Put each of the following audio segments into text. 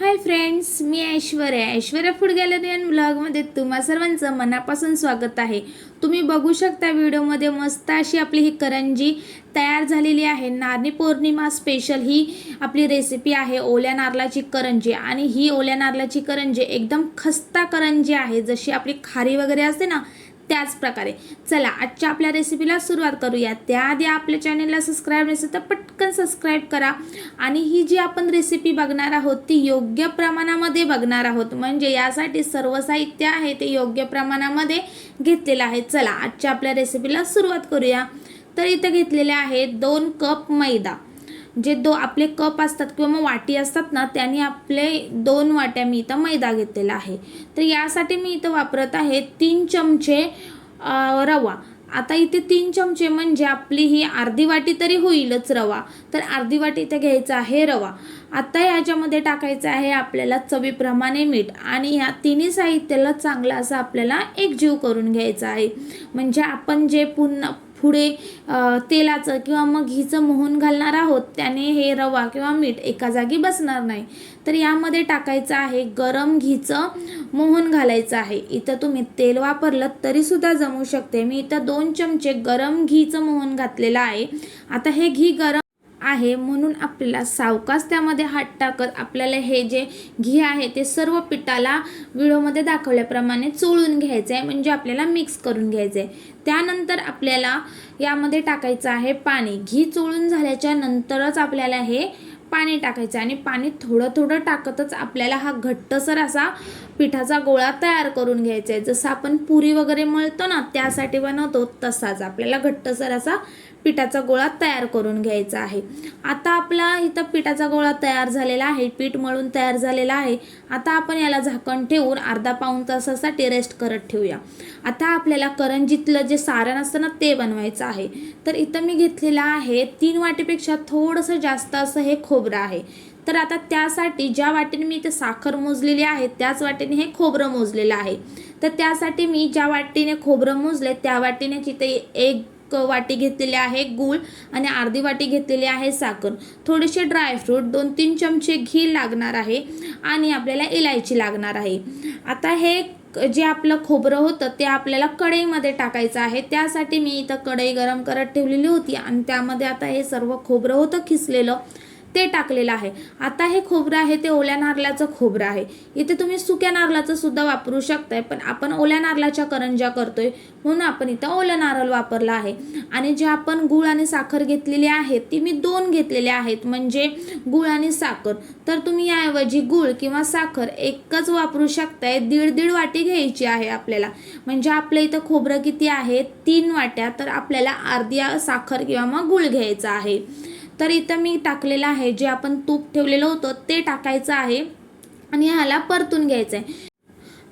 High friends me Aishwarya. Aishwarya food gallery and ब्लॉगमध्ये तुम्हा सर्वांचं मनापासून स्वागत आहे. तुम्ही बघू शकता व्हिडिओमध्ये मस्त अशी आपली ही करंजी तयार झालेली आहे. नारणी पौर्णिमा स्पेशल ही आपली रेसिपी आहे ओल्या नारळाची करंजी. आणि ही ओल्या नारळाची करंजी एकदम खस्ता करंजी आहे. जशी आपली खारी वगैरे असते ना त्याच प्रकारे. चला आजच्या आपल्या रेसिपीला सुरुवात करूया. त्याआधी आपल्या चॅनलला सबस्क्राईब नसेल तर पटकन सबस्क्राईब करा. आणि ही जी आपण रेसिपी बघणार आहोत ती योग्य प्रमाणामध्ये बघणार आहोत. म्हणजे यासाठी सर्व साहित्य आहे ते योग्य प्रमाणामध्ये घेतलेलं आहे. चला आजच्या आपल्या रेसिपीला सुरुवात करूया. तर इथं घेतलेले आहेत दोन कप मैदा. जे दो आपले कप असतात किंवा मग वाटी असतात ना त्यांनी आपले दोन वाट्या मी इथं मैदा घेतलेला आहे. तर यासाठी मी इथं वापरत आहे तीन चमचे रवा. आता इथे तीन चमचे म्हणजे आपली ही अर्धी वाटी तरी होईलच रवा. तर अर्धी वाटी इथे घ्यायचा आहे रवा. आता याच्यामध्ये टाकायचं आहे आपल्याला चवीप्रमाणे मीठ आणि ह्या तिन्ही साहित्याला चांगलं असं आपल्याला एकजीव करून घ्यायचं आहे. म्हणजे आपण जे पुन्हा पुढे तेलाचं किंवा मग घीचं मोहन घालणार आहोत त्याने हे रवा किंवा मीठ एका जागी बसणार नाही. तर यामध्ये टाकायचं आहे गरम घीचं मोहन घालायचं आहे. इथं तुम्ही तेल वापरलं तरीसुद्धा जमू शकते. मी इथं दोन चमचे गरम घीचं मोहन घातलेलं आहे. आता हे घी गरम आहे म्हणून आपल्याला सावकाश त्यामध्ये हात टाकत आपल्याला हे जे घी आहे ते सर्व पिठाला व्हिडिओमध्ये दाखवल्याप्रमाणे चोळून घ्यायचं आहे म्हणजे आपल्याला मिक्स करून घ्यायचं आहे त्यानंतर आपल्याला यामध्ये टाकायचं आहे पाणी. घी चोळून झाल्याच्या नंतरच आपल्याला हे पाणी टाकायचं आणि पाणी थोडं थोडं टाकतच आपल्याला हा घट्टसर असा पिठाचा गोळा तयार करून घ्यायचा आहे जसं आपण पुरी वगैरे मळतो ना त्यासाठी बनवतो तसाच. आपल्याला घट्टसर असा पिठाचा गोळा तयार करून घ्यायचा आहे. आता आपला इथं पिठाचा गोळा तयार झालेला आहे. पीठ मळून तयार झालेला आहे. आता आपण याला झाकण ठेवून अर्धा पाऊण तासासाठी रेस्ट करत ठेवूया. आता आपल्याला करंजीतलं जे सारण असतं ना ते बनवायचं आहे. तर इथं मी घेतलेलं आहे तीन वाटीपेक्षा थोडंसं जास्त असं हे खोबरं आहे. तर आता त्यासाठी ज्या वाटेने मी इथे साखर मोजलेली आहे त्याच वाटेने हे खोबरं मोजलेलं आहे. तर त्यासाठी मी ज्या वाटीने खोबरं मोजले त्या वाटीने तिथे एक वाटी घेतलेली आहे गूळ आणि अर्धी वाटी घेतलेली आहे साखर. थोडेसे ड्रायफ्रूट दोन तीन चमचे घी लागणार आहे आणि आपल्याला इलायची लागणार आहे. आता हे जे आपलं खोबरं होतं ते आपल्याला कढईमध्ये टाकायचं आहे. त्यासाठी मी इथं कढई गरम करत ठेवलेली होती आणि त्यामध्ये आता हे सर्व खोबरं होतं खिसलेलं. ते टाकलेलं आहे. आता हे खोबरं आहे ते ओल्या नारळाचं खोबरं आहे. इथे तुम्ही सुक्या नारळाचं सुद्धा वापरू शकताय पण आपण ओल्या नारळाच्या करंज्या करतोय म्हणून आपण इथं ओलं नारळ वापरला आहे. आणि जे आपण गूळ आणि साखर घेतलेली आहे ती मी दोन घेतलेले आहेत. म्हणजे गूळ आणि साखर. तर तुम्ही याऐवजी गूळ किंवा साखर एकच वापरू शकताय. दीड दीड वाटी घ्यायची आहे आपल्याला. म्हणजे आपल्या इथं खोबरं किती आहे? तीन वाट्या. तर आपल्याला अर्धी साखर किंवा मग गूळ घ्यायचा आहे. तर इथं मी टाकलेलं आहे जे आपण तूप ठेवलेलं होतं ते टाकायचं आहे आणि ह्याला परतून घ्यायचं आहे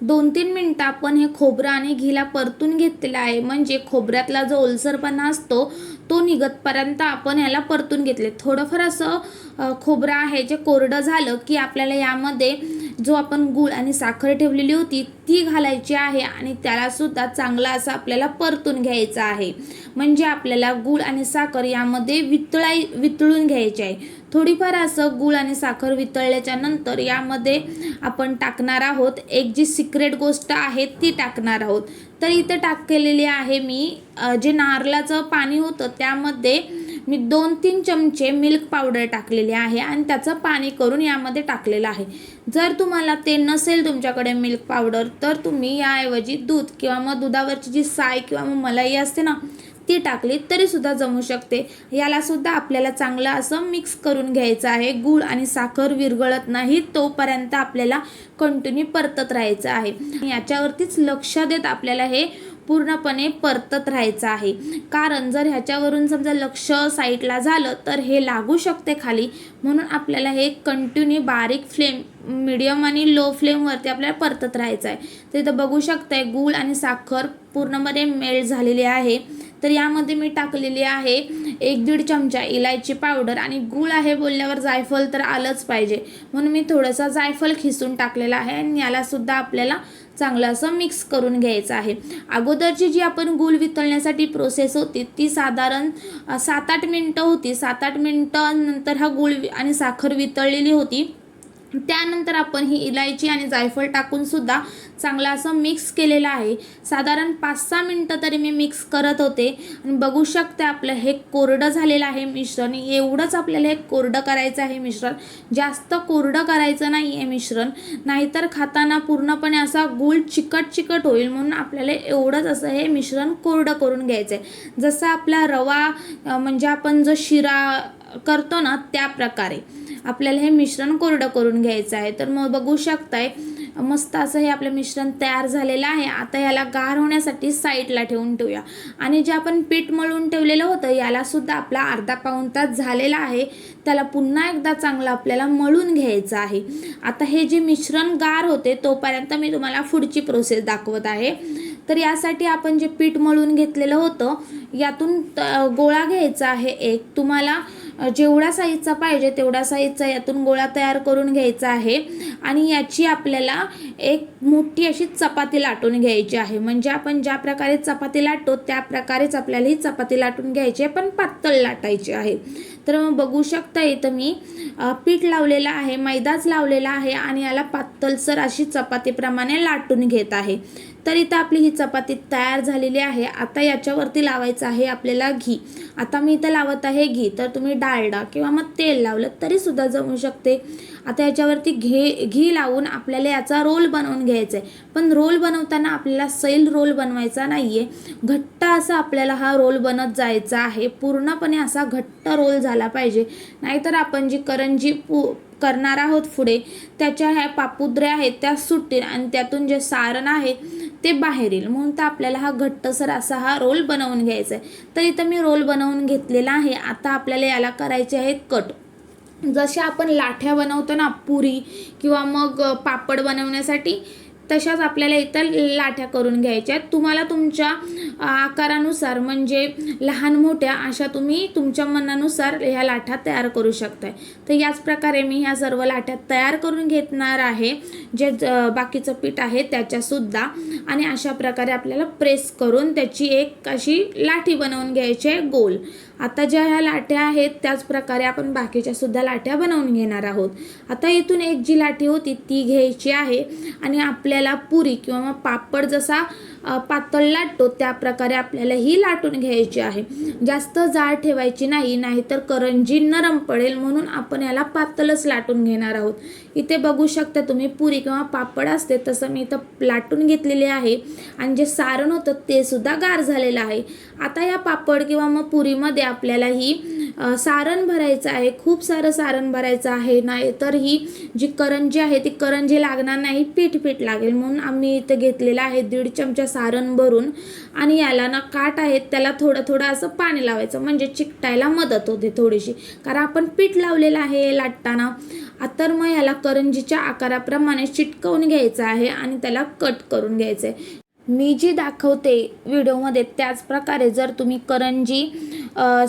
दोन तीन मिनटं आपण हे खोबरं आणि घीला परतून घेतलेलं आहे म्हणजे खोबऱ्यातला जो ओलसरपणा असतो तो निघतपर्यंत आपण ह्याला परतून घेतले. थोडंफार असं खोबरं आहे जे कोरडं झालं की आपल्याला यामध्ये जो आपण गूळ आणि साखर ठेवलेली होती ती घालायची आहे आणि त्यालासुद्धा चांगला असं आपल्याला परतून घ्यायचा आहे. म्हणजे आपल्याला गूळ आणि साखर यामध्ये वितळाई वितळून घ्यायचे आहे. थोडीफार असं गूळ आणि साखर वितळल्याच्या नंतर यामध्ये आपण टाकणार आहोत. एक जी सिक्रेट गोष्ट आहे ती टाकणार आहोत. तर इथं टाक केलेली आहे मी जे नारळाचं पाणी होतं त्यामध्ये मी दोन तीन चमचे मिल्क पावडर टाकलेली आहे आणि त्याचं पाणी करून यामध्ये टाकलेलं आहे. जर तुम्हाला ते नसेल तुमच्याकडे मिल्क पावडर तर तुम्ही याऐवजी दूध किंवा मग दुधावरची जी साय किंवा मग मलाई असते ना ती टाकली तरीसुद्धा जमू शकते. याला सुद्धा आपल्याला चांगलं असं मिक्स करून घ्यायचं आहे. गूळ आणि साखर विरघळत नाही तोपर्यंत आपल्याला कंटिन्यू परतत राहायचं आहे. याच्यावरतीच लक्ष देत आपल्याला हे पूर्णपणे परतत राहायचं आहे. कारण जर ह्याच्यावरून समजा लक्ष साईडला झालं तर हे लागू शकते खाली. म्हणून आपल्याला हे कंटिन्यू बारीक फ्लेम मिडियम आणि लो फ्लेमवरती आपल्याला परतत राहायचं आहे तर इथं बघू आहे गूळ आणि साखर पूर्णपणे मेल्ट झालेली आहे. तर यामध्ये मी टाकलेली आहे एक दीड चमचा इलायची पावडर आणि गूळ आहे बोलल्यावर जायफळ तर आलंच पाहिजे. म्हणून मी थोडंसं जायफळ खिसून टाकलेलं आहे आणि यालासुद्धा आपल्याला चांगलं असं मिक्स करून घ्यायचं आहे. अगोदरची जी आपण गूळ वितळण्यासाठी प्रोसेस होती ती साधारण सात आठ मिनटं होती. सात आठ मिनटं नंतर हा गूळ वि- आणि साखर वितळलेली होती. त्यानंतर आपण ही इलायची आणि जायफळ टाकून सुद्धा चांगलं असं मिक्स केलेलं आहे. साधारण पाच सहा मिनटं तरी मी मिक्स करत होते. आणि बघू शकते आपलं हे कोरडं झालेलं आहे मिश्रण. एवढंच आपल्याला हे कोरडं करायचं आहे मिश्रण. जास्त कोरडं करायचं नाही आहे मिश्रण. नाहीतर खाताना पूर्णपणे असा गुळ चिकट चिकट होईल म्हणून आपल्याला एवढंच असं हे मिश्रण कोरडं करून घ्यायचं आहे जसं आपला रवा म्हणजे आपण जो शिरा करतो ना त्या प्रकारे. आपल्याला हे मिश्रण कोरडं करून घ्यायचं आहे. तर मग बघू शकताय मस्त असं हे आपलं मिश्रण तयार झालेलं आहे. आता याला गार होण्यासाठी साईडला ठेवून ठेवूया. आणि जे आपण पीठ मळून ठेवलेलं होतं यालासुद्धा आपला अर्धा पाऊण तास झालेला आहे. त्याला पुन्हा एकदा चांगलं आपल्याला मळून घ्यायचं आहे. आता हे जे मिश्रण गार होते तोपर्यंत मी तुम्हाला पुढची प्रोसेस दाखवत आहे. तर यासाठी आपण जे पीठ मळून घेतलेलं होतं यातून त- गोळा घ्यायचा आहे एक. तुम्हाला जेवढा साईजचा पाहिजे तेवढा साईजचा यातून गोळा तयार करून घ्यायचा आहे. आणि याची आपल्याला एक मोठी अशी चपाती लाटून घ्यायची आहे. म्हणजे आपण ज्या प्रकारे चपाती लाटतो त्या प्रकारेच आपल्याला ही चपाती लाटून घ्यायची आहे. पण पातळ लाटायची आहे. तर मग बघू शकता इथं मी पीठ लावलेलं आहे मैदाच लावलेला आहे आणि याला पातळसर अशी चपातीप्रमाणे लाटून घेत आहे. तर इथं आपली ही चपाती तयार झालेली आहे. आता याच्यावरती लावायचं आहे आपल्याला घी. आता मी इथं लावत आहे घी. तर तुम्ही डालडा किंवा मग तेल लावलं तरीसुद्धा जमू शकते. आता याच्यावरती घे घी लावून आपल्याला याचा रोल बनवून घ्यायचा आहे पण रोल बनवताना आपल्याला सैल रोल बनवायचा नाही आहे घट्ट असा आपल्याला हा रोल बनत जायचा आहे. पूर्णपणे असा घट्ट रोल झाला पाहिजे. नाहीतर आपण जी करंजी पू करणार आहोत पुढे. त्याच्या ह्या पापुद्र्या आहेत त्या सुटतील आणि त्यातून जे सारण आहे ते बाहेर येईल म्हणून तर आपल्याला हा घट्टसर असा हा रोल बनवून घ्यायचा आहे तर इथं मी रोल बनवून घेतलेला आहे. आता आपल्याला याला करायचे आहे कट. जसे आपण लाठ्या बनवतो ना पुरी किंवा मग पापड बनवण्यासाठी तशाच आपल्याला इथं लाठ्या करून घ्यायच्या आहेत. तुम्हाला तुमच्या आकारानुसार म्हणजे लहान मोठ्या अशा तुम्ही तुमच्या मनानुसार ह्या लाठ्या तयार करू शकताय. तर याच प्रकारे मी ह्या सर्व लाठ्या तयार करून घेणार आहे. जे बाकीचं पीठ आहे त्याच्यासुद्धा. आणि अशा प्रकारे आपल्याला प्रेस करून त्याची एक अशी लाठी बनवून घ्यायची आहे गोल. आता ज्या ह्या लाट्या आहेत त्याच प्रकारे आपण बाकीच्या सुद्धा लाट्या बनवून घेणार आहोत. आता इथून एक जी लाठी होती ती घ्यायची आहे. आणि आपल्याला पुरी किंवा मग पापड जसा पातळ लाटतो त्या प्रकारे आपल्याला ही लाटून घ्यायची आहे. जास्त जाड ठेवायची नाही नाहीतर करंजी नरम पडेल म्हणून आपण याला पातळच लाटून घेणार आहोत. इथे बघू शकता तुम्ही पुरी किंवा पापड असते तसं मी इथं लाटून घेतलेले आहे. आणि जे सारण होतं ते सुद्धा गार झालेलं आहे. आता या पापड किंवा मग पुरीमध्ये आपल्याला ही सारण भरायचं आहे. खूप सारं सारण भरायचं आहे. नाही तर ही जी करंजी आहे ती करंजी लागणार नाही पीठ पीठ लागेल म्हणून आम्ही इथं घेतलेलं आहे. दीड चमचा सारण भरून आणि याला ना काट आहेत त्याला थोडं थोडं असं पाणी लावायचं म्हणजे चिकटायला मदत होते थोडीशी. कारण आपण पीठ लावलेलं आहे लाटताना तर मग याला करंजीच्या आकाराप्रमाणे चिटकवून घ्यायचं आहे आणि त्याला कट करून घ्यायचं आहे मी जी दाखवते व्हिडिओमध्ये त्याच प्रकारे जर तुम्ही करंजी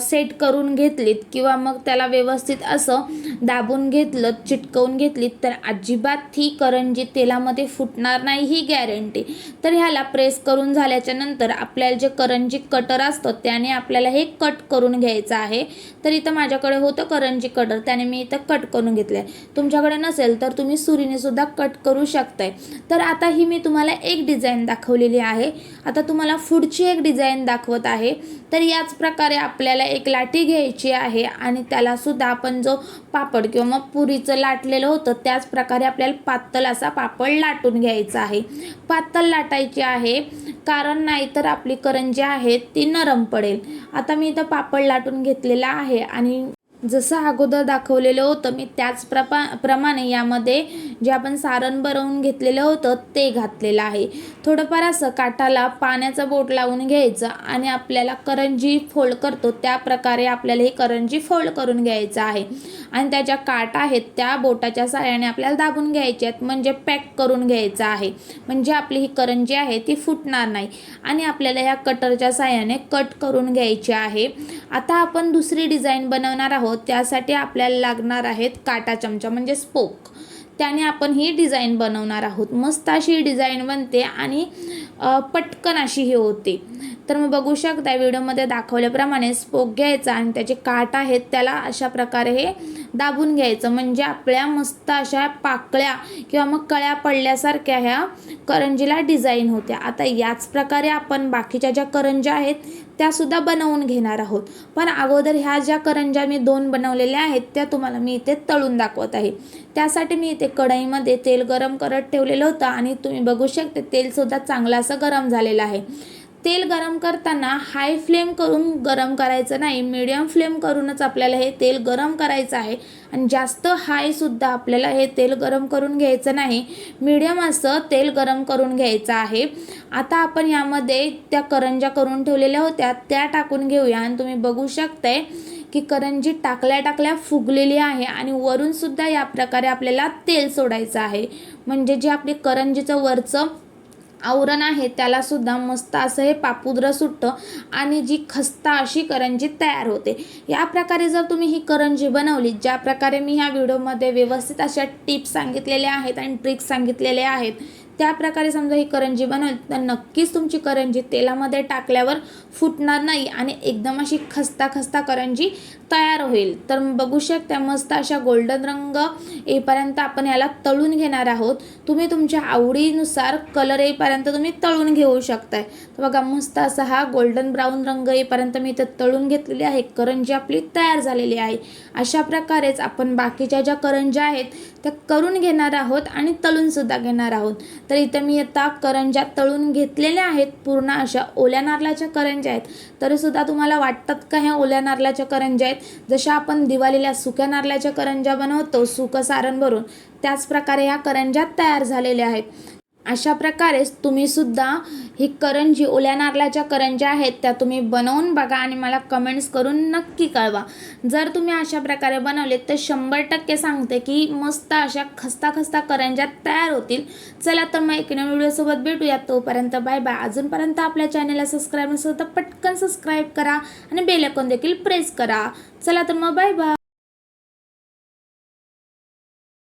सेट करून घेतलीत किंवा मग त्याला व्यवस्थित असं दाबून घेतलं चिटकवून घेतलीत तर अजिबात ही करंजी तेलामध्ये फुटणार नाही ही गॅरंटी तर ह्याला प्रेस करून झाल्याच्यानंतर आपल्याला जे करंजी कटर असतं त्याने आपल्याला हे कट करून घ्यायचं आहे. तर इथं माझ्याकडे होतं करंजी कटर त्याने मी इथं कट करून घेतलं आहे तुमच्याकडे नसेल तर तुम्ही सुरीनेसुद्धा कट करू शकताय. तर आता ही मी तुम्हाला एक डिझाईन दाखवली दाखवलेली आहे. आता तुम्हाला पुढची एक डिझाईन दाखवत आहे. तर याच प्रकारे आपल्याला एक लाठी घ्यायची आहे आणि त्याला सुद्धा आपण जो पापड किंवा मग पुरीचं लाटलेलं होतं त्याच प्रकारे आपल्याला पातळ असा पापड लाटून घ्यायचा आहे. पातळ लाटायची आहे कारण नाहीतर आपली करंजी आहे ती नरम पडेल. आता मी इथं पापड लाटून घेतलेला आहे आणि जसं अगोदर दाखवलेलं होतं मी त्याच प्रपा प्रमाणे यामध्ये जे आपण सारण बनवून घेतलेलं होतं ते घातलेलं आहे. थोडंफार असं काठाला पाण्याचा बोट लावून घ्यायचं आणि आपल्याला करंजी फोल्ड करतो त्या प्रकारे आपल्याला ही करंजी फोल्ड करून घ्यायचं आहे. आणि त्याच्या काठ आहेत त्या बोटाच्या साह्याने आपल्याला दाबून घ्यायचे आहेत म्हणजे पॅक करून घ्यायचं आहे. म्हणजे आपली ही करंजी आहे ती फुटणार नाही. आणि आपल्याला ह्या कटरच्या साह्याने कट करून घ्यायची आहे. आता आपण दुसरी डिझाईन बनवणार आहोत त्यासाठी आपल्याला लागणार आहेत काटा चमचा म्हणजे स्पोक. त्याने आपण ही डिझाईन बनवणार आहोत. मस्त अशी डिझाईन बनते आणि पटकन अशी ही होते. तर मग बघू शकता व्हिडिओमध्ये दाखवल्याप्रमाणे स्पोक घ्यायचा आणि त्याचे काठ आहेत त्याला अशा प्रकारे हे दाबून घ्यायचं. म्हणजे आपल्या मस्त अशा पाकळ्या किंवा मग कळ्या पडल्यासारख्या ह्या करंजीला डिझाईन होत्या. आता याच प्रकारे आपण बाकीच्या ज्या करंज्या आहेत त्यासुद्धा बनवून घेणार आहोत. पण अगोदर ह्या ज्या करंज्या मी दोन बनवलेल्या आहेत त्या तुम्हाला मी इथे तळून दाखवत आहे. त्यासाठी मी इथे कढईमध्ये तेल गरम करत ठेवलेलं होतं आणि तुम्ही बघू शकता तेलसुद्धा चांगलं असं गरम झालेलं आहे. तेल गरम करताना हाय फ्लेम करून गरम करायचं नाही. मिडियम फ्लेम करूनच आपल्याला हे तेल गरम करायचं आहे. आणि जास्त हायसुद्धा आपल्याला हे तेल गरम करून घ्यायचं नाही. मिडियम असं तेल गरम करून घ्यायचं आहे. आता आपण यामध्ये त्या करंज्या करून ठेवलेल्या होत्या. त्या टाकून घेऊया. आणि तुम्ही बघू शकताय की करंजी टाकल्या टाकल्या फुगलेली आहे. आणि वरूनसुद्धा या प्रकारे आपल्याला तेल सोडायचं आहे. म्हणजे जे आपली करंजीचं वरचं आवरण आहे त्याला सुद्धा मस्त असं हे पापुद्र सुटतं आणि जी खस्ता अशी करंजी तयार होते. या प्रकारे जर तुम्ही ही करंजी बनवली ज्या प्रकारे मी ह्या व्हिडिओमध्ये व्यवस्थित अशा टिप्स सांगितलेल्या आहेत आणि ट्रिक्स सांगितलेल्या आहेत त्या प्रकारे समजा ही करंजी बनवली तर नक्कीच तुमची करंजी तेलामध्ये टाकल्यावर फुटणार नाही आणि एकदम अशी खस्ता खस्ता करंजी तयार होईल. तर बघू शकता मस्त अशा गोल्डन रंग येईपर्यंत आपण याला तळून घेणार आहोत. तुम्ही तुमच्या आवडीनुसार कलर येईपर्यंत तुम्ही तळून घेऊ शकताय. तर बघा मस्त असा हा गोल्डन ब्राऊन रंग येईपर्यंत मी इथं तळून घेतलेली आहे. करंजी आपली तयार झालेली आहे. अशा प्रकारेच आपण बाकीच्या ज्या करंज्या आहेत त्या करून घेणार आहोत आणि तळून सुद्धा घेणार आहोत. तर इथं मी आता करंज्या तळून घेतलेल्या आहेत. पूर्ण अशा ओल्या नारळाच्या करंज्या आहेत. तरीसुद्धा तुम्हाला वाटतात का ह्या ओल्या नारळाच्या करंज्या आहेत? जशा आपण दिवाळीला सुक्या नारळाच्या करंज्या बनवतो सुकं सारण भरून त्याचप्रकारे ह्या करंज्या तयार झालेल्या आहेत. अशा प्रकारेच तुम्ही सुद्धा ही करंजी ओल्या नारळाच्या करंज्या आहेत त्या तुम्ही बनवून बघा आणि मला कमेंट्स करून नक्की कळवा. जर तुम्ही अशा प्रकारे बनवले तर शंभर टक्के सांगते की मस्त अशा खस्ता खस्ता करंज्या तयार होतील. चला तर मग एक नवीन व्हिडिओसोबत भेटूया तोपर्यंत बाय बाय अजूनपर्यंत आपल्या चॅनलला सबस्क्राईब नसेल तर पटकन सबस्क्राईब करा आणि बेलकॉन देखील प्रेस करा. चला तर मग बाय बाय